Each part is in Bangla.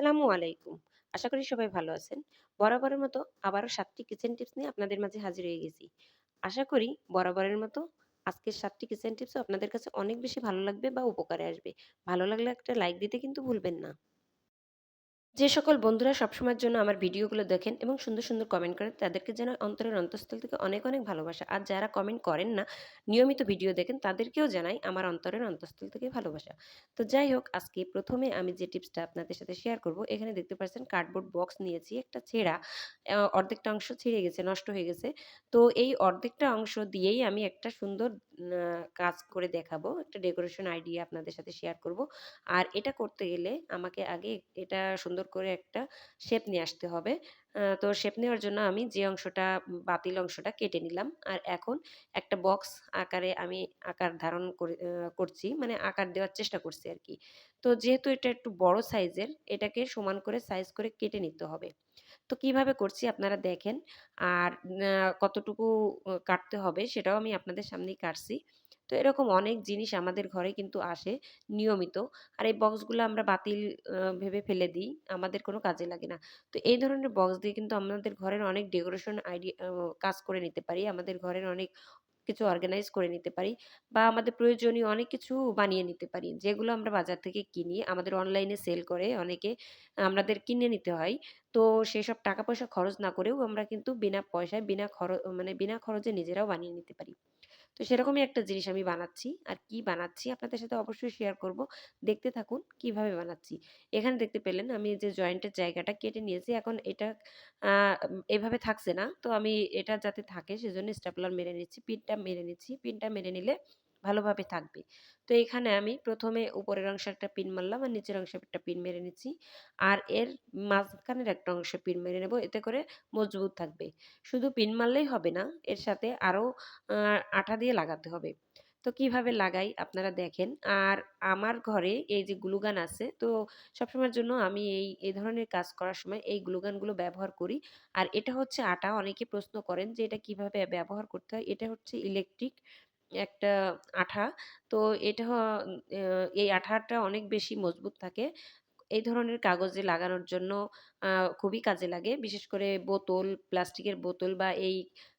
আসসালামু আলাইকুম। আশা করি সবাই ভালো আছেন। বরাবরের মতো আবারও সাতটি কিচেন টিপস নিয়ে আপনাদের মাঝে হাজির হয়ে গেছি। আশা করি বরাবরের মতো আজকের সাতটি কিচেন টিপসও আপনাদের কাছে অনেক বেশি ভালো লাগবে বা উপকারে আসবে। ভালো লাগলে একটা লাইক দিতে কিন্তু ভুলবেন না। যে সকল বন্ধুরা সবসময়ের জন্য আমার ভিডিওগুলো দেখেন এবং সুন্দর, সুন্দর কমেন্ট করেন তাদেরকে যেন অন্তরের অন্তঃস্থল থেকে অনেক, অনেক ভালোবাসা। আর যারা কমেন্ট করেন না, নিয়মিত ভিডিও দেখেন তাদেরকেও জানাই আমার অন্তরের অন্তঃস্থল থেকে ভালোবাসা। তো যাই হোক আজকে প্রথমে আমি যে টিপসটা আপনাদের সাথে শেয়ার করব, এখানে দেখতে পাচ্ছেন কার্ডবোর্ড বক্স নিয়েছি একটা ছেঁড়া, অর্ধেকটা অংশ ছিঁড়ে গেছে, নষ্ট হয়ে গেছে। তো এই অর্ধেকটা অংশ দিয়েই আমি একটা সুন্দর কাজ করে দেখাবো। একটা ডেকোরেশন আইডিয়া আপনাদের সাথে শেয়ার করব। আর এটা করতে গেলে আমাকে আগে এটা সুন্দর করে একটা শেপ নিয়ে আসতে হবে। তো শেপ নেওয়ার জন্য আমি যে অংশটা বাতিল অংশটা কেটে নিলাম। আর এখন একটা বক্স আকারে আমি আকার ধারণ করে করছি। মানে আকার দেওয়ার চেষ্টা করছি আর কি তো যেহেতু এটা একটু বড় সাইজের, এটাকে সমান করে সাইজ করে কেটে নিতে হবে। তো কীভাবে করছি আপনারা দেখেন। আর কতটুকু কাটতে হবে সেটাও আমি আপনাদের সামনেই কাটছি। তো এরকম অনেক জিনিস আমাদের ঘরে কিন্তু আসে নিয়মিত। আর এই বক্সগুলো আমরা বাতিল ভেবে ফেলে দিই। আমাদের কোনো কাজে লাগে না। তো এই ধরনের বক্স দিয়ে কিন্তু আমাদের ঘরের অনেক ডেকোরেশন আইডিয়া কাজ করে নিতে পারি। আমাদের ঘরের অনেক কিছু অর্গানাইজ করে নিতে পারি বা আমাদের প্রয়োজনীয় অনেক কিছু বানিয়ে নিতে পারি। যেগুলো আমরা বাজার থেকে কিনি, আমাদের অনলাইনে সেল করে অনেকে, আমাদের কিনে নিতে হয়। তো সেসব টাকা পয়সা খরচ না করেও আমরা কিন্তু বিনা পয়সায় বিনা খরচ মানে বিনা খরচে নিজেরাও বানিয়ে নিতে পারি। তো সেরকমই একটা জিনিস আমি বানাচ্ছি। আর কি বানাচ্ছি আপনাদের সাথে অবশ্যই শেয়ার করব। দেখতে থাকুন কীভাবে বানাচ্ছি। এখানে দেখতে পেলেন আমি যে জয়েন্টের জায়গাটা কেটে নিয়েছি। এখন এটা এভাবে থাকছে না। তো আমি এটা যাতে থাকে সেজন্য স্টেপলার মেরে নিচ্ছি। পিনটা মেরে নিচ্ছি। পিনটা মেরে নিলে ভালোভাবে থাকবে। তো এখানে আমি প্রথমে উপরের অংশে একটা পিন মারলাম আর নিচের অংশে একটা পিন মেরে নিচ্ছি। আর এর মাঝখানের একটা অংশে পিন মেরে নেব। এতে করে মজবুত থাকবে। শুধু পিন মারলেই হবে না। এর সাথে আরও আঠা দিয়ে লাগাতে হবে। তো কীভাবে লাগাই আপনারা দেখেন। আর আমার ঘরে এই যে গ্লুগান আছে তো সবসময়ের জন্য আমি এই, এই ধরনের কাজ করার সময় এই গ্লুগানগুলো ব্যবহার করি। আর এটা হচ্ছে আটা। অনেকে প্রশ্ন করেন যে এটা কীভাবে ব্যবহার করতে হয়। এটা হচ্ছে ইলেকট্রিক একটা আঠা। তো এটা এই আঠাটা অনেক বেশি মজবুত থাকে। এই ধরনের কাগজে লাগানোর জন্য খুবই কাজে লাগে। বিশেষ করে বোতল, প্লাস্টিকের বোতল বা এই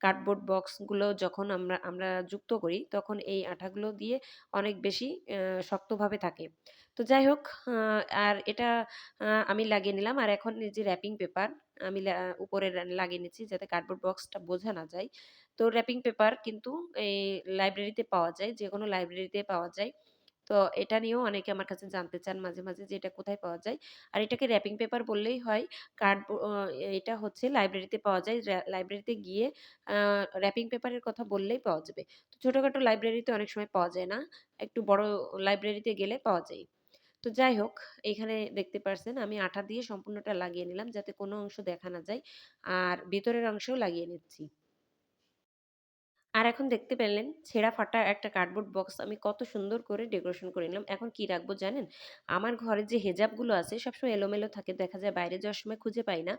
কার্ডবোর্ড বক্সগুলো যখন আমরা আমরা যুক্ত করি তখন এই আঠাগুলো দিয়ে অনেক বেশি শক্তভাবে থাকে। তো যাই হোক আর এটা আমি লাগিয়ে নিলাম। আর এখন যে র‍্যাপিং পেপার আমি উপরে লাগিয়ে নিচ্ছি যাতে কার্ডবোর্ড বক্সটা বোঝা না যায়। তো র‍্যাপিং পেপার কিন্তু এই লাইব্রেরিতে পাওয়া যায়। যেকোনো লাইব্রেরিতে পাওয়া যায়। তো এটা নিয়েও অনেকে আমার কাছে জানতে চান মাঝে, মাঝে যে এটা কোথায় পাওয়া যায়। আর এটাকে র‍্যাপিং পেপার বললেই হয়। কার্ডবো অ এটা হচ্ছে লাইব্রেরিতে পাওয়া যায়। লাইব্রেরিতে গিয়ে র‍্যাপিং পেপারের কথা বললেই পাওয়া যাবে। তো ছোটখাটো লাইব্রেরিতে অনেক সময় পাওয়া যায় না। একটু বড় লাইব্রেরিতে গেলে পাওয়া যায়। তো যাই হোক এখানে দেখতে পারছেন আমি আঠা দিয়ে সম্পূর্ণটা লাগিয়ে নিলাম যাতে কোনো অংশ দেখা না যায়। আর ভিতরের অংশেও লাগিয়ে নিচ্ছি। আর এখন দেখতে পেলেন ছেঁড়া ফাটা একটা কার্ডবোর্ড বক্স আমি কত সুন্দর করে ডেকোরেশন করে নিলাম। এখন কি রাখব জানেন? আমার ঘরে যে হেজাবগুলো আছে সবসময় এলোমেলো থাকে। দেখা যায় বাইরে যাওয়ার সময় খুঁজে পাই না।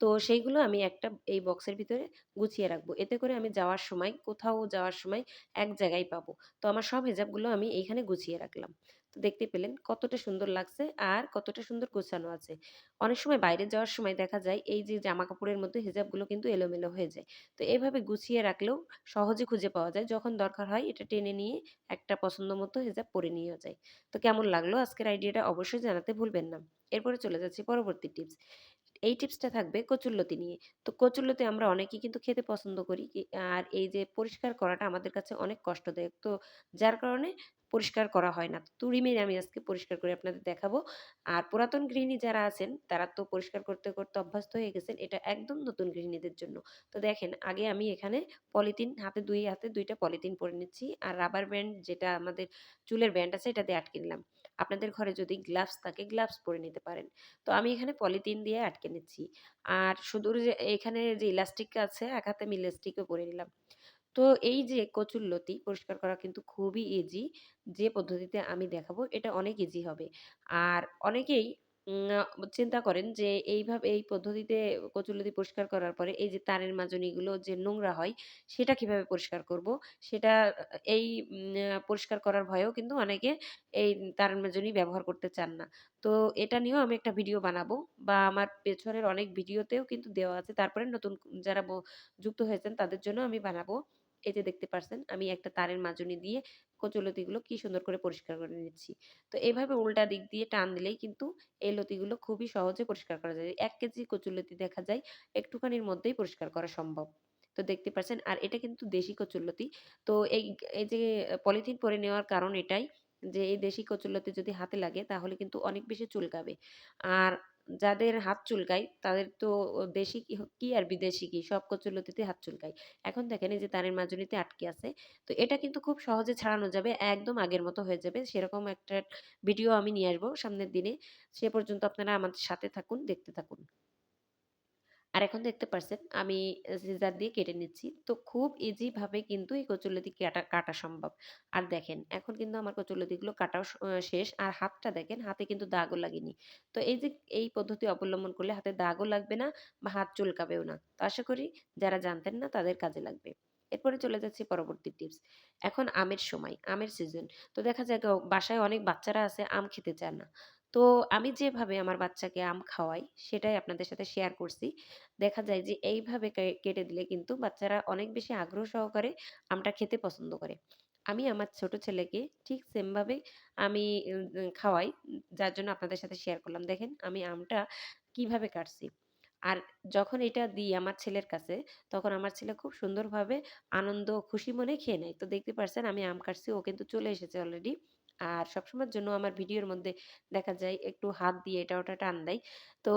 তো সেইগুলো আমি একটা এই বক্সের ভিতরে গুছিয়ে রাখব। এতে করে আমি যাওয়ার সময়, কোথাও যাওয়ার সময় এক জায়গায় পাবো। তো আমার সব হেজাবগুলো আমি এইখানে গুছিয়ে রাখলাম। তো দেখতে পেলেন কতটা সুন্দর লাগছে আর কতটা সুন্দর গোছানো আছে। অনেক সময় বাইরে যাওয়ার সময় দেখা যায় এই যে জামা কাপড়ের মধ্যে হেজাবগুলো কিন্তু এলোমেলো হয়ে যায়। তো এভাবে গুছিয়ে রাখলেও সহজে খুঁজে পাওয়া যায়। যখন দরকার হয় এটা টেনে নিয়ে একটা পছন্দ মতো হিজাব পরে নেওয়া যায়। তো কেমন লাগল আজকের আইডিয়াটা অবশ্যই জানাতে ভুলবেন না। এরপরে চলে যাচ্ছি পরবর্তী টিপস। এই টিপসটা থাকবে কচুরলতি নিয়ে। তো কচুরলতি আমরা অনেকেই কিন্তু খেতে পছন্দ করি। আর এই যে পরিষ্কার করাটা আমাদের কাছে অনেক কষ্টদায়ক। তো যার কারণে পরিষ্কার করা হয় না। তুড়ি মেরে আমি আজকে পরিষ্কার করে আপনাদের দেখাবো। আর পুরাতন গৃহিণী যারা আছেন তারা তো পরিষ্কার করতে, করতে অভ্যস্ত হয়ে গেছেন। এটা একদম নতুন গৃহিণীদের জন্য। তো দেখেন আগে আমি এখানে পলিথিন হাতে দুই হাতে দুইটা পলিথিন পরে নিচ্ছি। আর রাবার ব্যান্ড যেটা আমাদের চুলের ব্যান্ড আছে এটা দিয়ে আটকে নিলাম। আপনাদের ঘরে যদি গ্লাভস থাকে গ্লাভস পরে নিতে পারেন। তো আমি এখানে পলিথিন দিয়ে আটকে নিচ্ছি। আর শুধু যে এখানে যে ইলাস্টিক আছে এক হাতে আমি ইলাস্টিকও পরে নিলাম। তো এই যে কচুরলতি পরিষ্কার করা কিন্তু খুবই ইজি। যে পদ্ধতিতে আমি দেখাবো এটা অনেক ইজি হবে। আর অনেকেই চিন্তা করেন যে এইভাবে, এই পদ্ধতিতে কচুল্লতি পরিষ্কার করার পরে এই যে তারের মাজনিগুলো যে নোংরা হয় সেটা কীভাবে পরিষ্কার করব? সেটা এই পরিষ্কার করার ভয়েও কিন্তু অনেকে এই তারের মাজনি ব্যবহার করতে চান না। তো এটা নিয়েও আমি একটা ভিডিও বানাবো বা আমার পেছনের অনেক ভিডিওতেও কিন্তু দেওয়া আছে। তারপরে নতুন যারা যুক্ত হয়েছেন তাদের জন্য আমি বানাবো। এই যে দেখতে পারছেন, আমি একটা তারের মাজনি দিয়ে কচুলতিগুলো কি সুন্দর করে পরিষ্কার করে নিচ্ছি। তো এভাবে উল্টা দিক দিয়ে টান দিলেই কিন্তু এই লতিগুলো খুবই সহজে পরিষ্কার করা যায়। এক কেজি কচুরলতি দেখা যায় একটুখানির মধ্যেই পরিষ্কার করা সম্ভব। তো দেখতে পাচ্ছেন আর এটা কিন্তু দেশি কচুরলতি। তো এই এই যে পলিথিন পরে নেওয়ার কারণ এটাই যে এই দেশি কচুরলতি যদি হাতে লাগে তাহলে কিন্তু অনেক বেশি চুলকাবে। আর যাদের হাত চুলকায় তাদের তো দেশি কি আর বিদেশি কি সব কচুরলতিতে হাত চুলকায়। এখন দেখেন এই যে তারের মাজনিতে আটকে আছে। তো এটা কিন্তু খুব সহজে ছাড়ানো যাবে। একদম আগের মতো হয়ে যাবে। সেরকম একটা ভিডিও আমি নিয়ে আসব সামনের দিনে। সে পর্যন্ত আপনারা আমাদের সাথে থাকুন, দেখতে থাকুন। আর এখন দেখতে পারছেন আমি সিজার দিয়ে কেটে নিচ্ছি। তো খুব ইজি ভাবে কিন্তু এই কচুরলতি কাটা কাটা সম্ভব। আর দেখেন এখন কিন্তু আমার কচুরলতিগুলো কাটাও শেষ। আর হাতটা দেখেন হাতে কিন্তু দাগও লাগেনি। তো এই যে এই পদ্ধতি অবলম্বন করলে হাতে দাগও লাগবে না বা হাত চুলকাবেও না। তো আশা করি যারা জানতেন না তাদের কাজে লাগবে। এরপরে চলে যাচ্ছি পরবর্তী টিপস। এখন আমের সময়, আমের সিজন। তো দেখা যায় বাসায় অনেক বাচ্চারা আছে আম খেতে চায় না। তো আমি যেভাবে আমার বাচ্চাকে আম খাওয়াই সেটাই আপনাদের সাথে শেয়ার করছি। দেখা যায় যে এইভাবে কেটে দিলে কিন্তু বাচ্চারা অনেক বেশি আগ্রহ সহকারে আমটা খেতে পছন্দ করে। আমি আমার ছোট ছেলেকে ঠিক সেম ভাবে আমি খাওয়াই। যার জন্য আপনাদের সাথে শেয়ার করলাম। দেখেন আমি আমটা কীভাবে কাটছি। আর যখন এটা দিই আমার ছেলের কাছে, তখন আমার ছেলে খুব সুন্দরভাবে আনন্দ খুশি মনে খেয়ে নেয়। তো দেখতে পারছেন আমি আম কাটছি, ও কিন্তু চলে এসেছে অলরেডি। আর সবসময়ের জন্য আমার ভিডিওর মধ্যে দেখা যায় একটু হাত দিয়ে এটা ওটা টান দেয়। তো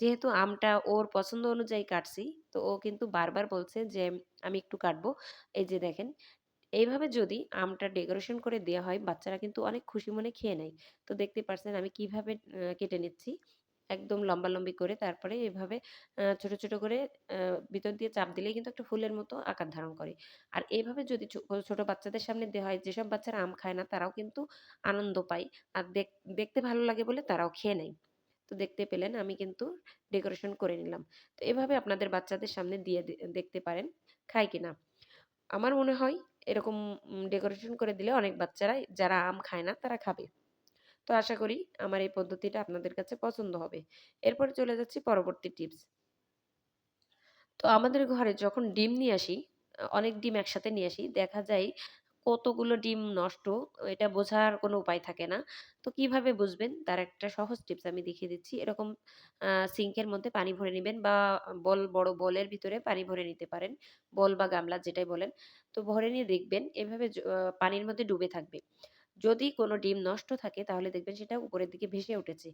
যেহেতু আমটা ওর পছন্দ অনুযায়ী কাটছি, তো ও কিন্তু বারবার বলছে যে, "আমি একটু কাটবো।" এই যে দেখেন, এইভাবে যদি আমটা ডেকোরেশন করে দেওয়া হয়, বাচ্চারা কিন্তু অনেক খুশি মনে খেয়ে নেয়। তো দেখতে পারছেন আমি কীভাবে কেটে নিচ্ছি। একদম লম্বালম্বি করে তারপরে এভাবে ছোট, ছোট করে ভিতর দিয়ে চাপ দিলেই কিন্তু একটা ফুলের মতো আকার ধারণ করে। আর এভাবে যদি ছোট বাচ্চাদের সামনে দেওয়া হয়, যেসব বাচ্চারা আম খায় না তারাও কিন্তু আনন্দ পায়। আর দেখ দেখতে ভালো লাগে বলে তারাও খেয়ে নেয়। তো দেখতে পেলেন আমি কিন্তু ডেকোরেশন করে নিলাম। তো এভাবে আপনাদের বাচ্চাদের সামনে দিয়ে দেখতে পারেন, খায় কিনা। আমার মনে হয় এরকম ডেকোরেশন করে দিলে অনেক বাচ্চারাই যারা আম খায় না তারা খাবে। তো আশা করি আমার এই পদ্ধতিটা আপনাদের কাছে পছন্দ হবে। এরপরে চলে যাচ্ছি পরবর্তী টিপস। তো আমাদের ঘরে যখন ডিম নিয়ে আসি, অনেক ডিম একসাথে নিয়ে আসি, দেখা যায় কতগুলো ডিম নষ্ট এটা বোঝার কোনো উপায় থাকে না। তো কীভাবে বুঝবেন? তার একটা সহজ টিপস আমি দেখিয়ে দিচ্ছি। এরকম সিঙ্কের মধ্যে পানি ভরে নেবেন বা বল বড় বলের ভিতরে পানি ভরে নিতে পারেন। বল বা গামলা যেটাই বলেন। তো ভরে নিয়ে দেখবেন এভাবে পানির মধ্যে ডুবে থাকবে। যদি কোনো ডিম নষ্ট থাকে তাহলে দেখবেন সেটা উপরের দিকে ভেসে উঠেছে।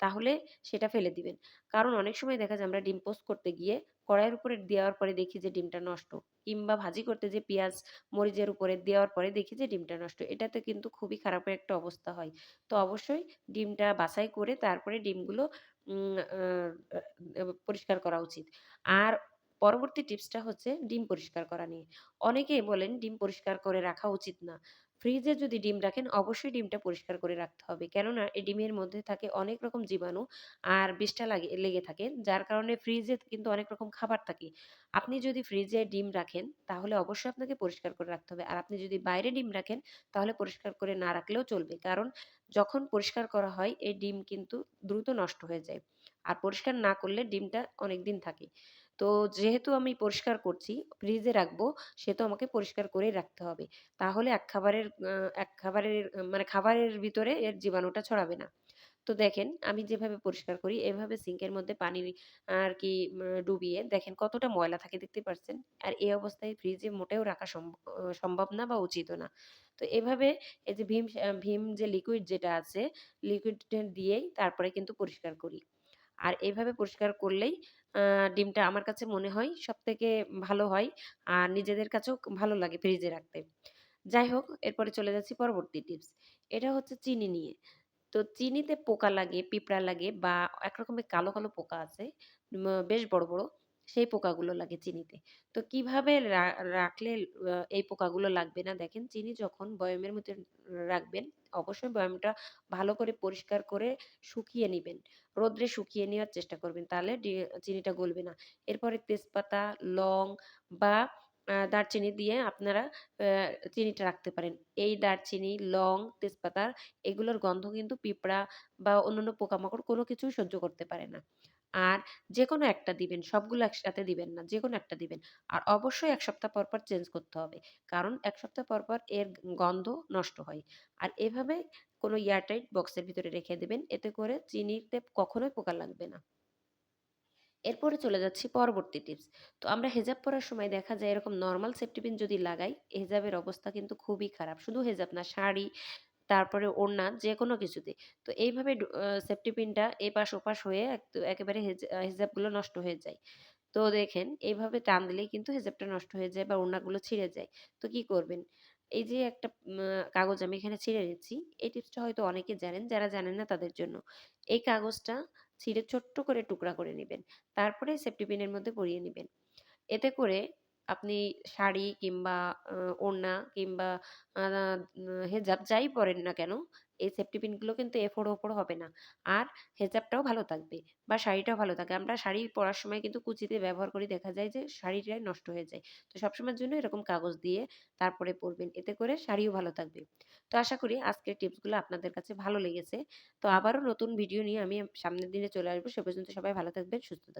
তাহলে সেটা ফেলে দিবেন। কারণ অনেক সময় দেখা যায় আমরা ডিম পোস্ট করতে গিয়ে কড়াইয়ের উপরে দেওয়ার পরে দেখি যে ডিমটা নষ্ট। কিংবা ভাজি করতে যেয়ে পেঁয়াজ, মরিচের উপরে দেওয়ার পরে দেখি যে ডিমটা নষ্ট। এটাতে কিন্তু খুবই খারাপ একটা অবস্থা হয়। তো অবশ্যই ডিমটা বাছাই করে তারপরে ডিমগুলো পরিষ্কার করা উচিত। আর পরবর্তী টিপসটা হচ্ছে ডিম পরিষ্কার করা নিয়ে। অনেকেই বলেন ডিম পরিষ্কার করে রাখা উচিত না। ফ্রিজে যদি ডিম রাখেন, অবশ্যই ডিমটা পরিষ্কার করে রাখতে হবে। কেননা, এই ডিমের মধ্যে থাকে অনেক রকম জীবাণু আর বিষ্ঠা লাগে, লেগে থাকে। যার কারণে ফ্রিজে কিন্তু অনেক রকম খাবার থাকে। আপনি যদি ফ্রিজে ডিম রাখেন, তাহলে অবশ্যই আপনাকে পরিষ্কার করে রাখতে হবে। আর আপনি যদি বাইরে ডিম রাখেন, তাহলে পরিষ্কার করে না রাখলেও চলবে। কারণ, যখন পরিষ্কার করা হয়, এই ডিম কিন্তু দ্রুত নষ্ট হয়ে যায়। আর পরিষ্কার না করলে ডিমটা অনেকদিন থাকে। তো যেহেতু আমি পরিষ্কার করছি, ফ্রিজে রাখব সেহেতু আমাকে পরিষ্কার করেই রাখতে হবে। তাহলে এক খাবারের এক খাবারের মানে খাবারের ভিতরে এর জীবাণুটা ছড়াবে না। তো দেখেন আমি যেভাবে পরিষ্কার করি এভাবে সিঙ্কের মধ্যে পানি আর কি ডুবিয়ে দেখেন কতটা ময়লা থাকে দেখতে পারছেন। আর এই অবস্থায় ফ্রিজে মোটেও রাখা সম্ভব না বা উচিতও না। তো এভাবে এই যে ভীম ভীম যে লিকুইড যেটা আছে, লিকুইডটা দিয়েই তারপরে কিন্তু পরিষ্কার করি। আর এভাবে পরিষ্কার করলেই ডিমটা আমার কাছে মনে হয় সব থেকে ভালো হয়। আর নিজেদের কাছেও ভালো লাগে ফ্রিজে রাখতে। যাই হোক এরপরে চলে যাচ্ছি পরবর্তী টিপস। এটা হচ্ছে চিনি নিয়ে। তো চিনিতে পোকা লাগে, পিঁপড়া লাগে বা একরকমের কালো, কালো পোকা আছে। বেশ বড়, বড়। সেই পোকাগুলো লাগে চিনিতে। তো কীভাবে রাখলে এই পোকাগুলো লাগবে না দেখেন চিনি যখন বয়ামের মধ্যে রাখবেন অবশ্যই বয়ামটা ভালো করে পরিষ্কার করে শুকিয়ে নেবেন রোদ্রে শুকিয়ে নেওয়ার চেষ্টা করবেন। তাহলে চিনিটা গলবে না। এরপরে তেজপাতা, লং বা দারচিনি দিয়ে আপনারা চিনিটা রাখতে পারেন। এই দারচিনি, লং, তেজপাতা এগুলোর গন্ধ কিন্তু পিঁপড়া বা অন্যান্য পোকামাকড় কোনো কিছুই সহ্য করতে পারে না। আর যেকোনো একটা দিবেন। সবগুলো একসাথে দিবেন না। যেকোনো একটা দিবেন। আর অবশ্যই এক সপ্তাহ পর, পর চেঞ্জ করতে হবে। কারণ এক সপ্তাহ পর, পর এর গন্ধ নষ্ট হয়। আর এভাবে কোনো এয়ারটাইট বক্সের ভিতরে রেখে দিবেন। এতে করে চিনিতে কখনোই পোকা লাগবে না। এরপরে চলে যাচ্ছি পরবর্তী টিপস। তো আমরা হেজাব পরার সময় দেখা যায় এরকম নরমাল সেফটি পিন যদি লাগাই, হেজাবের অবস্থা কিন্তু খুবই খারাপ। শুধু হেজাব না শাড়ি, তারপরে ওড়না যেকোনো কিছুতে। তো এইভাবে সেফটি পিনটা এপাশ ওপাশ হয়ে একেবারে হেজ হেজাবগুলো নষ্ট হয়ে যায়। তো দেখেন এইভাবে টান দিলেই কিন্তু হেজাবটা নষ্ট হয়ে যায় বা ওড়নাগুলো ছিঁড়ে যায়। তো কি করবেন? এই যে একটা কাগজ আমি এখানে ছিঁড়ে নিচ্ছি। এই টিপসটা হয়তো অনেকে জানেন, যারা জানেন না তাদের জন্য। এই কাগজটা ছিঁড়ে ছোট্ট করে টুকরা করে নেবেন তারপরে সেফটি পিনের মধ্যে পরিয়ে নেবেন এতে করে আপনি শাড়ি কিংবা ওড়না কিংবা হেজাব যাই পরেন না কেন, এই সেফটি পিনগুলো কিন্তু এফোড়-ওপড় হবে না। আর হেজাবটাও ভালো থাকবে বা শাড়িটাও ভালো থাকে। আমরা শাড়ি পরার সময় কিন্তু কুচিতে ব্যবহার করি দেখা যায় যে শাড়িটাই নষ্ট হয়ে যায়। তো সবসময়ের জন্য এরকম কাগজ দিয়ে তারপরে পরবেন। এতে করে শাড়িও ভালো থাকবে। তো আশা করি আজকের টিপসগুলো আপনাদের কাছে ভালো লেগেছে। তো আবারও নতুন ভিডিও নিয়ে আমি সামনের দিনে চলে আসব। সে পর্যন্ত সবাই ভালো থাকবেন, সুস্থ থাকবেন।